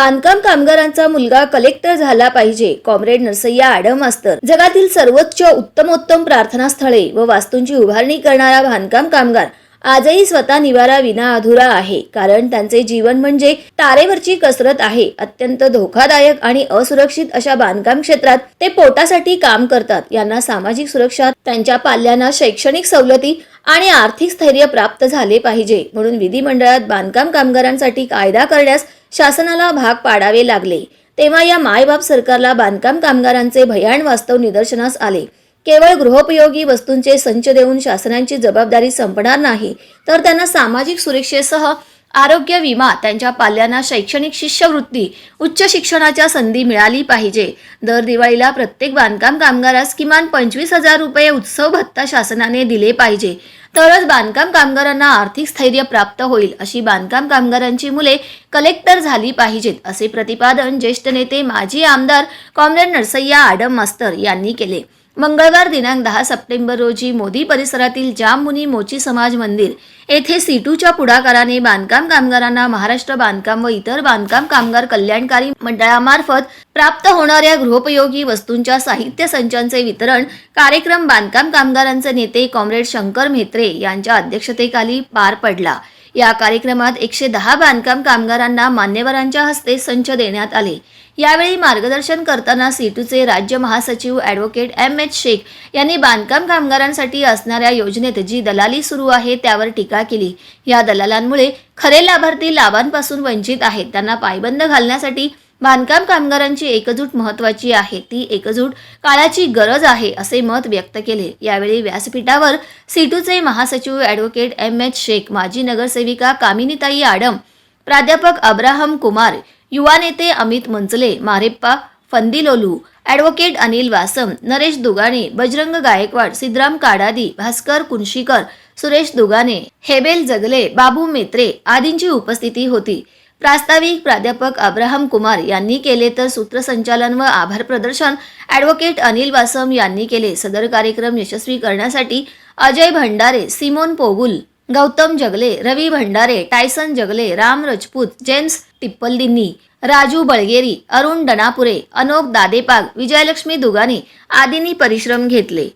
बांधकाम कामगारांचा मुलगा कलेक्टर झाला पाहिजे. कॉम्रेड नरसय्या आडम मास्तर जगातील सर्वोच्च उत्तमोत्तम प्रार्थनास्थळे व वास्तूंची उभारणी करणारा बांधकाम कामगार आजही स्वतः निवारा विना अधुरा आहे. कारण त्यांचे जीवन म्हणजे तारेवरची कसरत आहे. अत्यंत धोकादायक आणि असुरक्षित अशा बांधकाम क्षेत्रात ते पोटासाठी काम करतात. यांना सामाजिक सुरक्षा त्यांच्या पाल्यांना शैक्षणिक सवलती आणि आर्थिक स्थैर्य प्राप्त झाले पाहिजे. म्हणून विधिमंडळात बांधकाम कामगारांसाठी कायदा करण्यास शासनाला भाग पाडावे लागले. तेव्हा या मायबाप सरकारला बांधकाम कामगारांचे भयाण वास्तव निदर्शनास आले. केवळ गृहोपयोगी वस्तूंचे संच देऊन शासनाची जबाबदारी संपणार नाही तर त्यांना सामाजिक सुरक्षेसह आरोग्य विमा त्यांच्या पाल्यांना शैक्षणिक शिष्यवृत्ती उच्च शिक्षणाच्या संधी मिळाली पाहिजे. दर दिवाळीला प्रत्येक बांधकाम कामगारास किमान पंचवीस हजार रुपये उत्सव भत्ता शासनाने दिले पाहिजे. तरच बांधकाम कामगारांना आर्थिक स्थैर्य प्राप्त होईल अशी बांधकाम कामगारांची मुले कलेक्टर झाली पाहिजेत असे प्रतिपादन ज्येष्ठ नेते माजी आमदार कॉम्रेड नरसय्या आडम मास्तर यांनी केले. मंगळवार दिनांक दहा सप्टेंबर रोजी मोदी परिसरातील जाममुनी मोची समाज मंदिर येथे सीटूच्या पुढाकाराने बांधकाम कामगारांना महाराष्ट्र बांधकाम व इतर बांधकाम कामगार कल्याणकारी मंडळामार्फत प्राप्त होणाऱ्या गृहोपयोगी वस्तूंच्या साहित्य संचांचे वितरण कार्यक्रम बांधकाम कामगारांचे नेते कॉम्रेड शंकर म्हेत्रे यांच्या अध्यक्षतेखाली पार पडला. या कार्यक्रमात एकशे दहा बांधकाम कामगारांना मान्यवरांच्या हस्ते संच देण्यात आले. यावेळी मार्गदर्शन करताना सीटूचे राज्य महासचिव ॲडव्होकेट एम एच शेख यांनी बांधकाम कामगारांसाठी असणाऱ्या योजनेत जी दलाली सुरू आहे त्यावर टीका केली. या दलालांमुळे खरे लाभार्थी लाभांपासून वंचित आहेत. त्यांना पायबंद घालण्यासाठी बांधकाम कामगारांची एकजूट महत्वाची आहे. ती एकजूट काळाची गरज आहे असे मत व्यक्त केले. यावेळी व्यासपीठावर सीटूचे महासचिव ॲडव्होकेट एम एच शेख माजी नगरसेविका कामिनीताई आडम प्राध्यापक अब्राहम कुमार युवा नेते अमित मंचले मारेप्पा फंदिलोलू ॲडव्होकेट अनिल वासम नरेश दुगाणे बजरंग गायकवाड सिद्धराम काडादी भास्कर कुंशीकर सुरेश दुगाणे हेबेल जगले बाबू मेत्रे आदींची उपस्थिती होती. प्रास्ताविक प्राध्यापक अब्राहम कुमार यांनी केले तर सूत्रसंचालन व आभार प्रदर्शन. ॲडव्होकेट अनिल वासम यांनी केले. सदर कार्यक्रम यशस्वी करण्यासाठी अजय भंडारे सिमोन पोगुल गौतम जगले रवी भंडारे टायसन जगले राम रजपूत जेम्स टिप्पलदिनी राजू बळगेरी अरुण डणापुरे अनोख दादेपाग विजयलक्ष्मी दुगाने आदींनी परिश्रम घेतले.